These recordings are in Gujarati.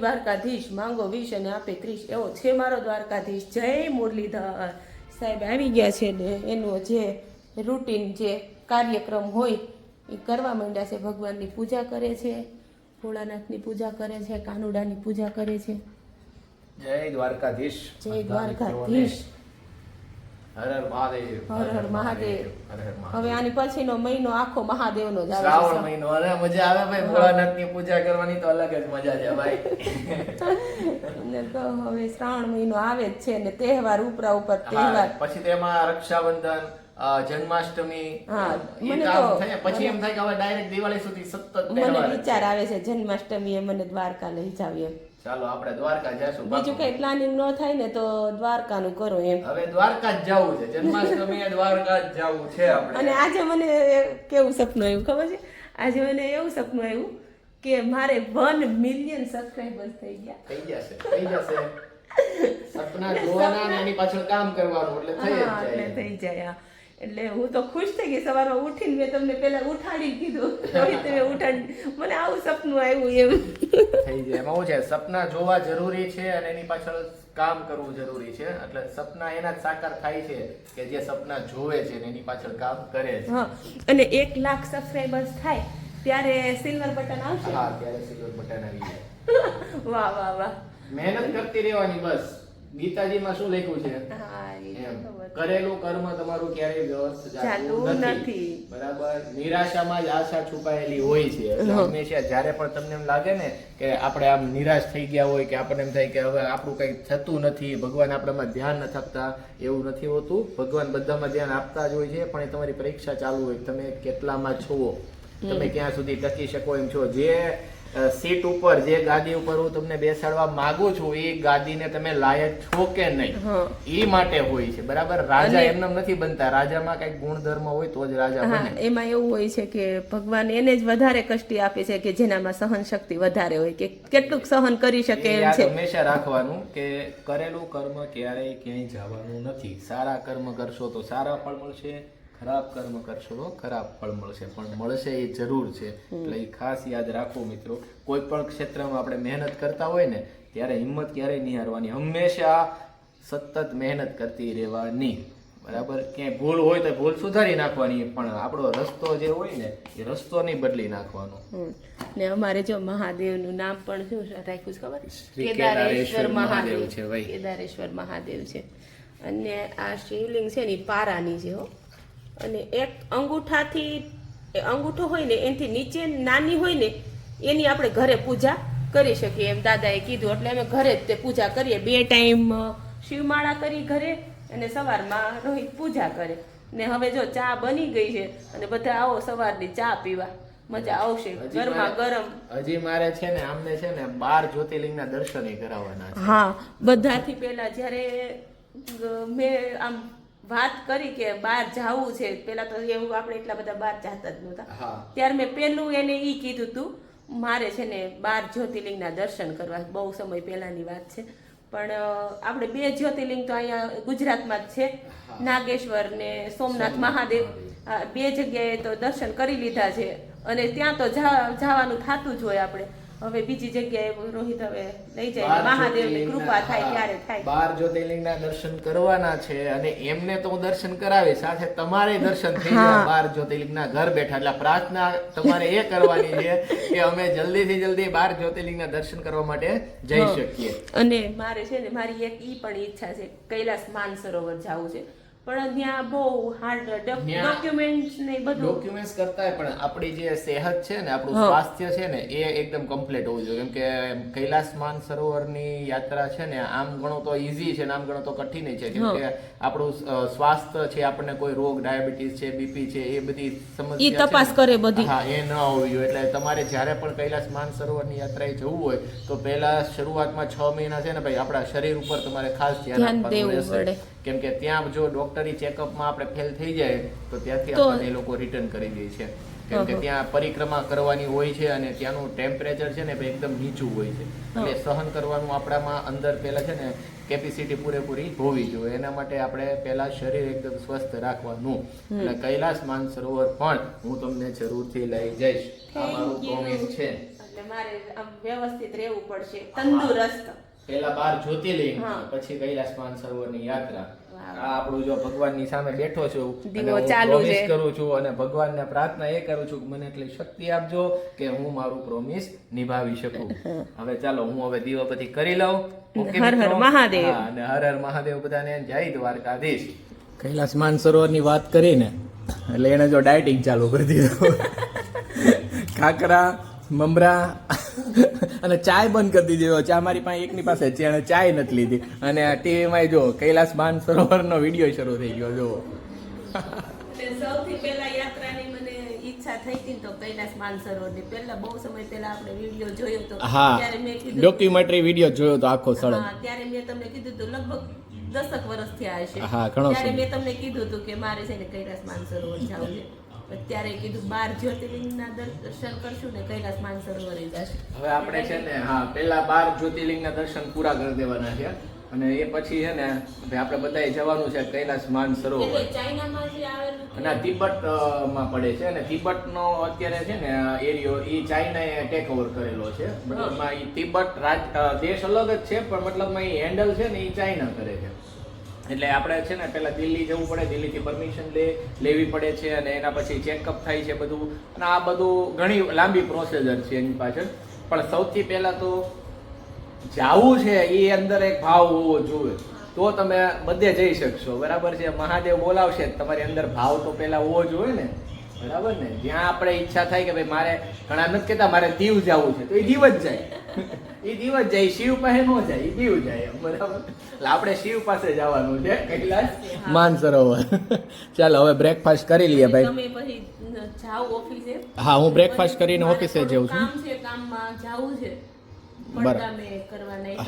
દ્વારકાધીશ માંગો વીસ અને આપે ત્રીસ એવો છે મારો દ્વારકાધીશ. જય મુરલીધર. સાહેબ આવી ગયા છે ને એનો જે રૂટીન જે કાર્યક્રમ હોય એ કરવા માંડ્યા છે. ભગવાનની પૂજા કરે છે ભોળાનાથની પૂજા કરે છે કાનુડાની પૂજા કરે છે. જય દ્વારકાધીશ. જય દ્વારકાધીશ. હર હર મહાદેવ હર હર મહાદેવ. હર હર મહાદેવ. હવે આની પછીનો મહિનો આખો મહાદેવનો જ આવે શ્રાવણ મહિનો મજા આવે ભાઈ ભોળાનાથની પૂજા કરવાની તો અલગ જ મજા છે ભાઈ. અને તો હવે શ્રાવણ મહિનો આવે જ છે ને તહેવાર ઉપરા ઉપર તહેવાર. પછી તેમાં રક્ષાબંધન જન્માષ્ટમી મને તો- પછી એમ થાય કે હવે ડાયરેક્ટ દિવાળી સુધી સતત મને વિચાર આવે છે જન્માષ્ટમી એ મને દ્વારકા લઈ જાવ એમ. ચાલો આપણે દ્વારકા જઈશું બીજું કઈ પ્લાનિંગ ન થાય ને તો દ્વારકાનું કરો એમ. હવે દ્વારકા જ જવું છે. જન્માષ્ટમીએ દ્વારકા જ જવું છે આપણે. અને આજે મને કેવું સપનું આવ્યું ખબર છે? આજે મને એવું સપનું આવ્યું કે મારે 1 મિલિયન સબસ્ક્રાઇબર્સ થઈ ગયા. થઈ જશે થઈ જશે. સપના જોવાના અને એની પાછળ કામ કરવાનું એટલે થઈ જાય. થઈ જાય. એટલે હું તો ખુશ થઈ ગઈ સવારે ઉઠીને મેં તમને પેલા ઉઠાડી કીધું ઉઠાડી મને આવું સપનું આવ્યું એમ. થઈ જાય એમાં છે? સપના જોવા જરૂરી છે અને એની પાછળ કામ કરવું જરૂરી છે. એટલે સપના એના જ સાકાર થાય છે કે જે સપના જોવે છે ને એની પાછળ કામ કરે છે. અને એક લાખ સબસ્ક્રાઈબર્સ થાય ત્યારે સિલ્વર બટન આવશે? હા ત્યારે સિલ્વર બટન આવી જાય. વાહ વાહ વાહ. મહેનત કરતી રહેવાની બસ. ગીતાજીમાં શું લખ્યું છે? હા એમ. કરેલું કર્મ તમારું ક્યારેય વ્યવસ્થિત જાતું નથી. બરાબર? નિરાશામાં જ આશા છુપાયેલી હોય છે. હંમેશા જ્યારે પણ તમને એમ લાગે ને કે આપણે આમ નિરાશ થઈ ગયા હોય કે આપણને એમ થાય કે હવે આપણું કંઈ થતું નથી ભગવાન આપણામાં ધ્યાન નથી આપતા એવું નથી હોતું. ભગવાન બધામાં ધ્યાન આપતા જ હોય છે પણ એ તમારી પરીક્ષા ચાલુ હોય. તમે કેટલામાં છો? તમે ક્યાં સુધી ટકી શકો એમ છો? જે સીટ ઉપર જે ગાદી ઉપર હું તમને બેસાડવા માંગુ છું એ ગાદીને તમે લાયક છો કે નહીં? એ માટે હોય છે બરાબર? રાજા એમનેમ નથી બનતા. રાજામાં કંઈક ગુણધર્મ હોય તો જ રાજા બને. એમાં એવું હોય છે કે ભગવાન એને જ વધારે કષ્ટી આપે છે કે જેનામાં સહન શક્તિ વધારે હોય કે કેટલુંક સહન કરી શકે એમ છે. હંમેશા રાખવાનું કે કરેલું કર્મ ક્યારેય ક્યાંય જવાનું નથી. સારા કર્મ કરશો તો સારા ફળ મળશે. ખરાબ કર્મ કરશો તો ખરાબ ફળ મળશે પણ મળશે એ જરૂર છે. એટલે એ ખાસ યાદ રાખો મિત્રો કોઈ પણ ક્ષેત્રમાં આપણે મહેનત કરતા હોય ને ત્યારે હિંમત ક્યારેય નહીં હારવાની. હંમેશા સતત મહેનત કરતી રહેવાની. બરાબર? ક્યાંય ભૂલ હોય તો ભૂલ સુધારી નાખવાની પણ આપણો રસ્તો જે હોય ને એ રસ્તો નહીં બદલી નાખવાનો. ને અમારે જો મહાદેવનું નામ પણ શું રાખ્યું છે ખબર? કેદારેશ્વર મહાદેવ. છે કેદારેશ્વર મહાદેવ છે. અને આ શિવલિંગ છે ને પારાની છે હો. અને એક અંગૂઠાથી એ અંગૂઠો હોય ને એનાથી નીચે નાની હોય ને એની આપણે ઘરે પૂજા કરી શકીએ. એમ દાદાએ કીધું એટલે અમે ઘરે જ તે પૂજા કરીએ. બે ટાઈમ શિવમાળા કરી ઘરે અને સવારમાં રોહિત પૂજા કરે. ને હવે જો ચા બની ગઈ છે અને બધા આવો સવારની ચા પીવા. મજા આવશે. ગરમા ગરમ. હજી મારે છે ને આમને છે ને બાર જ્યોતિર્લિંગના દર્શન કરાવવાના હા બધાથી પહેલા જ્યારે મેં આમ વાત કરી કે બહાર જાવું છે. પેલા તો એવું આપણે એટલા બધા બહાર જતા જ નહોતા. ત્યારે મેં પહેલું એને ઈ કીધું તું મારે છે ને બાર જ્યોતિર્લિંગના દર્શન કરવા. બહુ સમય પહેલાની વાત છે. પણ આપણે બે જ્યોતિર્લિંગ તો અહીંયા ગુજરાતમાં જ છે. નાગેશ્વર ને સોમનાથ મહાદેવ. બે જગ્યાએ તો દર્શન કરી લીધા છે. અને ત્યાં તો જવાનું થતું જ હોય આપણે. હવે બીજી જગ્યાએ રોહિત હવે લઈ જાય. મહાદેવની કૃપા થાય ત્યારે થાય. બાર જ્યોતિર્લિંગના દર્શન કરવાના છે અને એમને તો હું દર્શન કરાવી સાથે તમારે દર્શન થઈ જાય. બાર જ્યોતિર્લિંગના ઘર બેઠા. એટલે પ્રાર્થના તમારે એ કરવાની છે કે અમે જલ્દીથી જલ્દી બાર જ્યોતિર્લિંગના દર્શન કરવા માટે જઈ શકીએ. અને મારે છે ને મારી એક ઈ પણ ઈચ્છા છે કૈલાસ માનસરોવર જવું છે. પણ ત્યાં બહુ હાર્ડ ડોક્યુમેન્ટ્સ ને બધું. ડોક્યુમેન્ટ્સ કરતા પણ આપણી જે સેહત છે ને આપણું સ્વાસ્થ્ય છે ને એ એકદમ કમ્પ્લીટ હોવું જોઈએ. કેમ કે કૈલાસ માનસરોવરની યાત્રા છે ને આમ ગણો તો ઈઝી છે ને આમ ગણો તો કઠિન છે. કેમ કે આપણું સ્વાસ્થ્ય છે આપણને કોઈ રોગ ડાયાબિટીસ છે બીપી છે એ બધી સમસ્યા એ તપાસ કરે બધી. હા એ ન હોવી જોઈએ. એટલે તમારે જ્યારે પણ કૈલાસ માનસરોવરની યાત્રાએ જવું હોય તો પહેલા શરૂઆતમાં છ મહિના છે ને ભાઈ આપણા શરીર ઉપર તમારે ખાસ ધ્યાન આપવું આપવાનું રહેશે. પડે. કેમ કે ત્યાં જો ડોક્ટરી ચેકઅપમાં આપણે ફેલ થઈ જાય તો ત્યાંથી આપણને એ લોકો રિટર્ન કરી દે છે. કેમ કે ત્યાં પરિક્રમા કરવાની હોય છે અને ત્યાંનું ટેમ્પરેચર છે ને એકદમ નીચું હોય છે. એટલે સહન કરવાનું આપણામાં અંદર પહેલાં છે ને કેપેસિટી પૂરેપૂરી હોવી જોઈએ. એના માટે આપણે પહેલાં શરીર એકદમ સ્વસ્થ રાખવાનું. એટલે કૈલાસ માનસરોવર પણ હું તમને જરૂરથી લઈ જઈશ. આ મારું પ્રોમિસ છે. એટલે વ્યવસ્થિત રહેવું પડશે. તંદુરસ્ત. પેલા બાર જ્યોતિર્લિંગ. પછી કૈલાસ માનસરોવરની યાત્રા. આપણું જો ભગવાનની સામે બેઠો છું દીવો ચાલુ છે. કરું છું અને ભગવાનને પ્રાર્થના એ કરું છું કે મને એટલી શક્તિ આપજો કે હું મારું પ્રોમિસ નિભાવી શકું. હવે ચાલો હું હવે દીવાબત્તી કરી લઉં. હર હર મહાદેવ. અને હર હર મહાદેવ બધાને જય દ્વારકાધીશ. કૈલાસ માનસરોવરની વાત કરીને એટલે એને જો ડાયટિંગ ચાલુ કરી દીધું. કાકરા મમરા અને ચાય બંધ કરી દીધી. ચા મારી પાસે એકની પાસે છે અને ચાય નથી લીધી. અને ટીવીમાં જો કૈલાસ માનસરોવરનો વીડિયો શરૂ થઈ ગયો જો. સૌથી પહેલા યાત્રાની મને ઈચ્છા થઈ હતી તો કૈલાસ માનસરોવરની. પહેલા બહુ સમય પહેલા આપણે વીડિયો જોયો તો હા. ત્યારે મેં કીધું ડોક્યુમેન્ટરી વીડિયો જોયો તો આખો સળંગ. ત્યારે મેં તમને કીધું હતું લગભગ દસક વર્ષ થયા હશે. ત્યારે મેં તમને કીધું હતું કે મારે છે ને કૈલાસ માનસરોવર જવું છે. અત્યારે કીધું બાર જ્યોતિર્લિંગના દર્શન કરશું ને કૈલાસ માનસરોવર જશું. હવે આપણે છે ને હા પેલા બાર જ્યોતિર્લિંગના દર્શન પૂરા કરી દેવાના છે. અને એ પછી છે ને આપણે બધાએ જવાનું છે કૈલાસ માનસરોવર. અને તિબટમાં પડે છે. અને તિબેટનો અત્યારે છે ને એરિયો એ ચાઇનાએ ટેક ઓવર કરેલો છે. મતલબમાં એ તિબેટ રાજ દેશ અલગ જ છે પણ મતલબમાં એ હેન્ડલ છે ને એ ચાઇના કરે છે. એટલે આપણે છે ને પહેલાં દિલ્હી જવું પડે, દિલ્હીથી પરમિશન લે, લેવી પડે છે અને એના પછી ચેકઅપ થાય છે બધું. અને આ બધું ઘણી લાંબી પ્રોસેસર છે એની પાછળ. પણ સૌથી પહેલાં તો જાવું છે એ અંદર એક ભાવ હોવો જોઈએ. તો તમે બધે જઈ શકશો. બરાબર છે? મહાદેવ બોલાવશે તમારી અંદર ભાવ તો પહેલાં હોવો જોઈએ ને. બરાબર ને? જ્યાં આપણે ઈચ્છા થાય કે ભાઈ મારે ઘણા નથી કહેતા મારે દીવ જવું છે તો એ દીવ જ જાય. એ દીવ જ જાય શિવ પાસે ન જાય એ દીવ જાય બરાબર? એટલે આપણે શિવ પાસે જવાનું છે કૈલાસ. માનસરોવર. ચાલો હવે બ્રેકફાસ્ટ કરી લઈએ ભાઈ. તમે પછી ઓફિસે હા હું બ્રેકફાસ્ટ કરીને ઓફિસે જઉં જાઉં છું. કામ છે કામમાં જાવું છે બરાબર. પડદા મેં કરવાના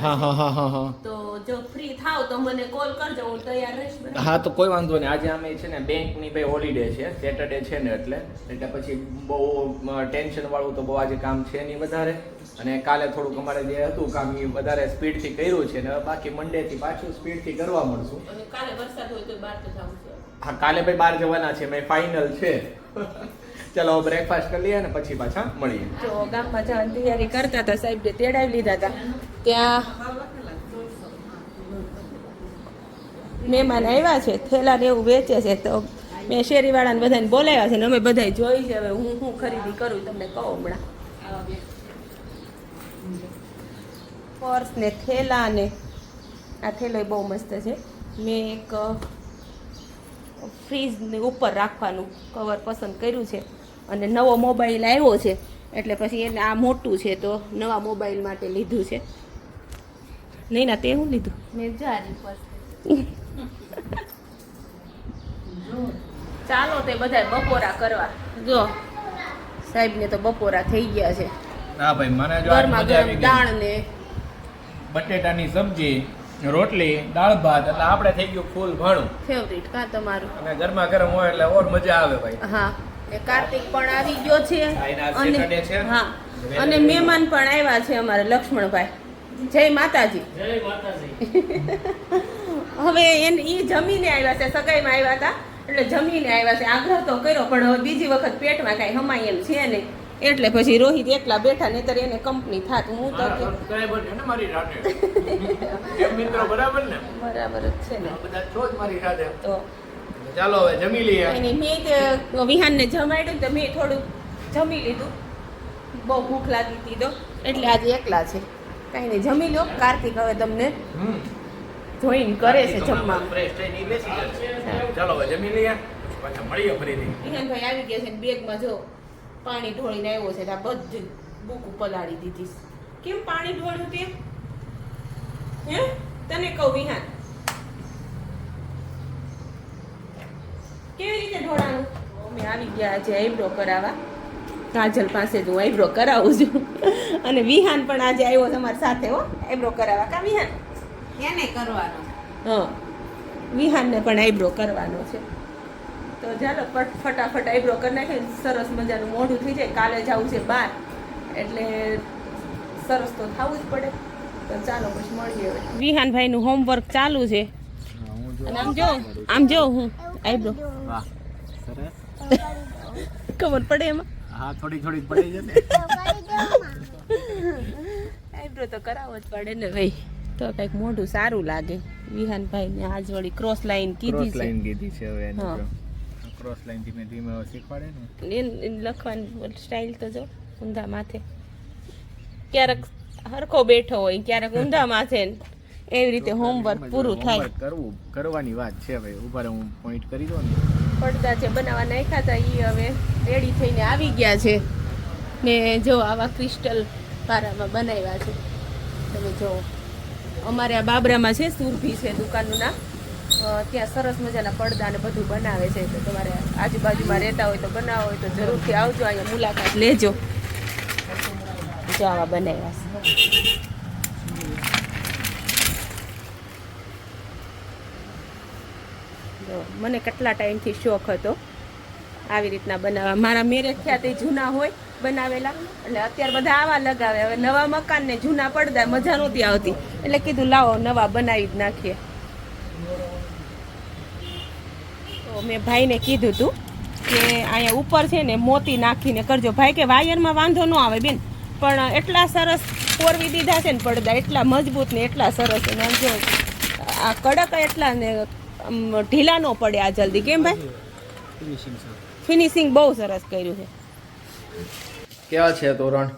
હા તો જો ફ્રી થાવ તો મને કોલ કરજો હું તૈયાર રહીશ હા તો કોઈ વાંધો નહીં. આજે અમે છે ને બેંકની ભાઈ હોલિડે છે સેટરડે છે ને એટલે. એટલે પછી બહુ ટેન્શન વાળું તો બહુ આજે કામ છે નહીં વધારે. અને કાલે થોડુંક અમારે જે હતું કામ એ વધારે સ્પીડથી કર્યું છે ને. બાકી બાકી મંડેથી પાછું સ્પીડથી કરવા મળશું. કાલે વરસાદ હોય તો બહાર તો જવું છે. હા કાલે ભાઈ બહાર જવાના છે. મેં ફાઇનલ છે. ચલો બ્રેકફાસ્ટ કરી લઈએ ને પછી પાછા મળીએ. જો ગામમાં જવાની તૈયારી કરતા હતા સાહેબને તેડાવી લીધા હતા, ત્યાં મહેમાન આવ્યા છે, થેલા ને એવું વેચે છે, તો મેં શેરીવાળાને બધાને બોલાવ્યા છે ને અમે બધાય જોઈ છે, હવે હું હું ખરીદી કરું તમને કહું હમણાં. પર્સ ને થેલા ને, આ થેલો બહુ મસ્ત છે. મેં એક ફ્રીજની ઉપર રાખવાનું કવર પસંદ કર્યું છે. અને નવો મોબાઈલ આવ્યો છે એટલે પછી એને આ મોટું છે તો નવા મોબાઈલ માટે લીધું છે. નહીં ના તે હું લીધું? મેં જારી ચાલો તે બધા બપોરા કરવા. જો સાહેબ ને તો બપોરા થઈ ગયા છે. હા ભાઈ મને ગરમા ગરમ દાળ ને બટેટાની સબ્જી રોટલી દાળ ભાત એટલે આપણે થઈ ગયું ફૂલ ભાણું ફેવરિટ કા તમારું? અને ગરમા ગરમ હોય એટલે ઓર મજા આવે ભાઈ. હા. ને કાર્તિક પણ આવી ગયો છે. અને હા અને મહેમાન પણ આવ્યા છે અમારે લક્ષ્મણભાઈ. જય માતાજી. હવે એને એ જમીને આવ્યા છે સગાઈમાં આવ્યા હતા. એટલે જમીને આવ્યા છે. આગ્રહ તો કર્યો પણ હવે બીજી વખત પેટમાં કાંઈ હમાય એમ છે ને એટલે પછી રોહિત એકલા બેઠા નહીતર એને કંપની થાત. હું તો કે સબસ્ક્રાઇબર છે ને મારી સાથે એમ મિત્રો બરાબર જ છે ને. બધા છો જ મારી સાથે તો ચાલો હવે જમી લઈએ. મેં તે વિહાનને જમાડ્યું તો મેં થોડું જમી લીધું. બહુ ભૂખ લાગી હતી તો. એટલે આજે એકલા છે. કાંઈ નહીં જમી લો. કાર્તિક હવે તમને જોઈન કરે છે જમવા. ફ્રેશ થઈને બેસી જશે ચાલો હવે જમી લઈએ. પાછા મળીએ ફરીથી. વિહાનભાઈ આવી ગયા છે ને બેગમાં જો પાણી ઢોળીને આવ્યો છે તો આ બધી બુક પલાળી દીધી કેમ પાણી ઢોળ્યું તે? હે? તને કહું વિહાન. કેવી રીતે ઢોળાનું અમે આવી ગયા આજે આઈબ્રો કરાવવા. કાજલ પાસે જ હું આઈબ્રો કરાવું છું. અને વિહાન પણ આજે આવ્યો તમારી સાથે હો. આઈબ્રો કરાવવા. કા વિહાન? એને કરવાનો. હા. વિહાનને પણ આઈબ્રો કરવાનો છે. તો ચાલો ફટ ફટાફટ આઈબ્રો કરી નાખીએ. સરસ મજાનું મોઢું થઈ જાય. કાલે જવું છે બહાર એટલે સરસ તો થવું જ પડે. તો ચાલો પછી મળીએ વિહાનભાઈનું હોમવર્ક ચાલુ છે. આમ જો આમ જો હું. આઈબ્રો વાહ સરસ. ખબર પડે એમાં? હા થોડી થોડી પડી જશે. આઈબ્રો તો કરાવવો જ પડે ને ભાઈ. તો કંઈક મોઢું સારું લાગે. વિહાનભાઈ ને આજ વળી ક્રોસ લાઈન કીધી ક્રોસ લાઈન કીધી છે હવે એને ક્રોસ લાઈન ધીમે ધીમે શીખવાડે ને. એન લખવાની સ્ટાઇલ તો જો ઊંધા માથે. ક્યારેક હરખો બેઠો હોય ક્યારેક ઊંધા માથે. ને એવી રીતે હોમવર્ક પૂરું થાય. કરવું કરવાની વાત છે ભાઈ ઊભા રહે, હું પોઈન્ટ કરી દઉં ને. પડદા જે બનાવવા નાખ્યા હતા એ હવે રેડી થઈને આવી ગયા છે. ને જો આવા ક્રિસ્ટલ પારામાં બનાવ્યા છે. તમે જો અમારે આ બાબરામાં છે સુરભી છે દુકાનનું નામ. ત્યાં સરસ મજાના પડદા ને બધું બનાવે છે. તો તમારે આજુબાજુમાં રહેતા હોય તો બનાવો હોય તો જરૂરથી આવજો અહીંયા મુલાકાત લેજો. જો આવા બનાવ્યા છે. જો મને કેટલા ટાઈમથી શોખ હતો આવી રીતના બનાવવા. મારા મેરેજ થયા તે જૂના હોય બનાવેલા. એટલે અત્યારે બધા આવા લગાવે. હવે નવા મકાન ને જૂના પડદા, મજા નહોતી આવતી. એટલે કીધું, લાવો, નવા બનાવી જ નાખીએ. તો મેં ભાઈને કીધું હતું કે અહીંયા ઉપર છે ને મોતી નાખીને કરજો. ભાઈ કે વાયરમાં વાંધો ન આવે બેન, પણ એટલા સરસ પોરવી દીધા છે ને પડદા, એટલા મજબૂત ને એટલા સરસ. અને જો આ કડક એટલા ને ઢીલા ન પડે આ જલ્દી. કેમ ભાઈ? ફિનિશિંગ બહુ સરસ કર્યું છે. કેવા છે તોરણ?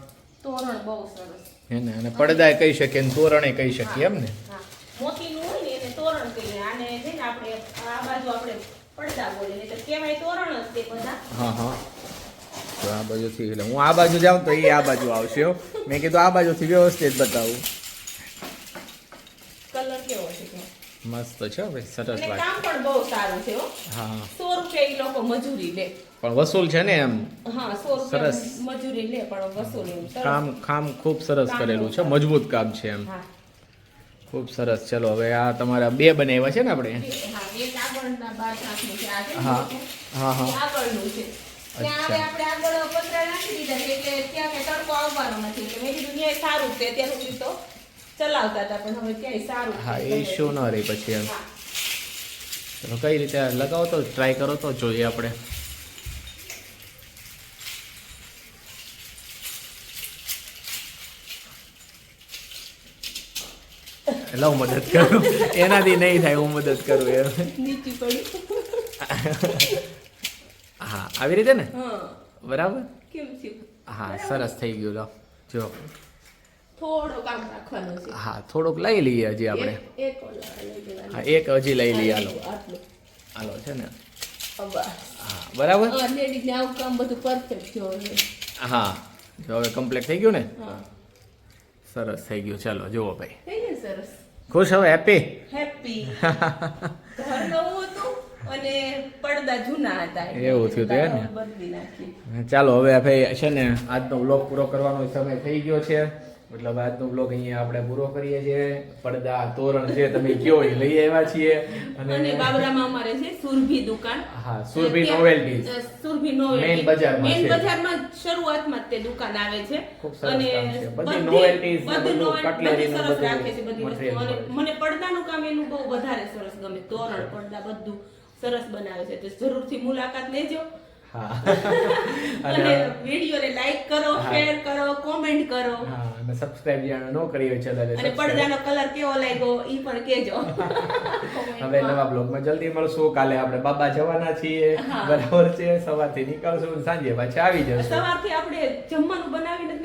તોરણ બહુ સરસ. હે ને? અને પડદાય કહી શકીએ ને તોરણે કહી શકીએ એમ ને? હા. મોતીનું હોય ને એને તોરણ કહીએ. આને છે ને આપણે આ બાજુ આપણે પડદા બોલીએ તો કહેવાય તોરણ જ તે બધા. હા હા. તો આ બાજુથી એટલે હું આ બાજુ જાઉં તો એ આ બાજુ આવશે મેં કીધું આ બાજુથી વ્યવસ્થિત બતાવું કલર કેવો છે કે મસ્ત છે ભાઈ સરસ લાગે. કામ પણ બહુ સારું છે હો. હા. સો રૂપિયા એ લોકો મજૂરી લે. પણ વસૂલ છે ને એમ? હા સો રૂપિયા સરસ. મજૂરી લે પણ વસૂલ એમ. કામ કામ ખૂબ સરસ કરેલું છે મજબૂત કામ છે એમ. ખૂબ સરસ. ચલો હવે આ તમારા બે બનાવ્યા છે ને આપણે? હા હા. હા આગળનું છે. ત્યાં અચ્છા. આપણે આગળ પતરા નાખી દીધા એટલે ત્યાં કઈ તડકો આવવાનો નથી. એટલે મેં કીધું સારું છે ત્યાં સુધી તો. ચલાવતા હતા પણ હવે ક્યાંય સારું હા એ શું ન રહી પછી એમ. ચલો કઈ રીતે લગાવો તો ટ્રાય કરો તો જોઈએ આપણે. એટલે હું મદદ કરું. એનાથી નહીં થાય હું મદદ કરું એમ. હા આવી રીતે ને? બરાબર? હા સરસ થઈ ગયું લો જો. થોડો કામ રાખવાનું છે. હા થોડુંક લઈ લઈએ હજી આપણે. હા એક હજી લઈ લઈએ હાલો. હાલો છે ને? હા બરાબર? આવું કામ બધું પરફેક્ટ હા જો હવે કમ્પ્લીટ થઈ ગયું ને? સરસ થઈ ગયું. ચાલો જુઓ ભાઈ. સરસ? ખુશ હવે હેપી હેપી ઘર નવું હતું અને પડદા જૂના હતા એવું થયું હતું ને? ચાલો હવે ભાઈ છે ને આજનો બ્લોગ પૂરો કરવાનો સમય થઈ ગયો છે. મતલબ આજનો બ્લોગ અહીંયા આપણે પૂરો કરીએ છીએ. પડદા તોરણ છે તમે કયો એ લઈ આવ્યા છીએ. અને બાબરામાં અમારે છે સુરભી દુકાન. હા Surabhi novelty Surabhi novelty Main બજારમાં મેઇન. બજારમાં શરૂઆતમાં તે દુકાન આવે છે. અને બધી બધી- ને બધી બધું novel- cutlery બધી નું સરસ રાખે છે બધી વસ્તુ. અને મને પડદાનું કામ એનું બહુ વધારે સરસ ગમે. તોરણ પડદા બધું સરસ બનાવે છે. તો જરૂરથી મુલાકાત લેજો. હા. અને વિડીયોને લાઈક કરો શેર કરો કોમેન્ટ કરો. હા અને સબસ્ક્રાઇબ જાણે ન કરી હોય ચેનલ અને પડદાનો કલર કેવો લાગ્યો ઈ પણ કેજો. હવે નવા બ્લોગમાં જલ્દી મળશું. કાલે આપણે બાબા જવાના છીએ. બરાબર છે. સવારથી નીકળશું સાંજે પાછા આવી જશું. સવારથી આપણે જમવાનું બનાવીને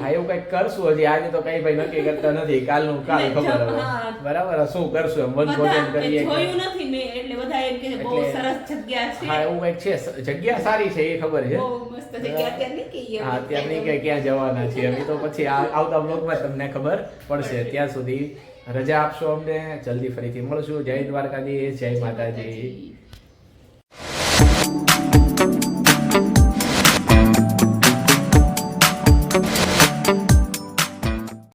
હા એવું કંઈક કરશું હજી. આજે તો કઈ ભાઈ નક્કી કરતા નથી. કાલનું કાલ એટલે ખબર જમ- હવે બરાબર શું કરશું એમ? વન ભોજન કરીએ જોયું નથી મેં એટલે બધા એમ કે બહુ સરસ જગ્યા છે. હા એવું કઈ છે. જગ્યા સારી છે એ ખબર છે. બહુ મસ્ત જગ્યા અત્યારે નહીં કહીએ હા ત્યાં નહીં કે ક્યાં જવાના છે અમે તો પછી આવતા બ્લોગમાં તમને ખબર પડશે. ત્યાં સુધી રજા આપશો અમને. જલ્દી ફરીથી મળશું. જય દ્વારકાધીશ જય માતાજી.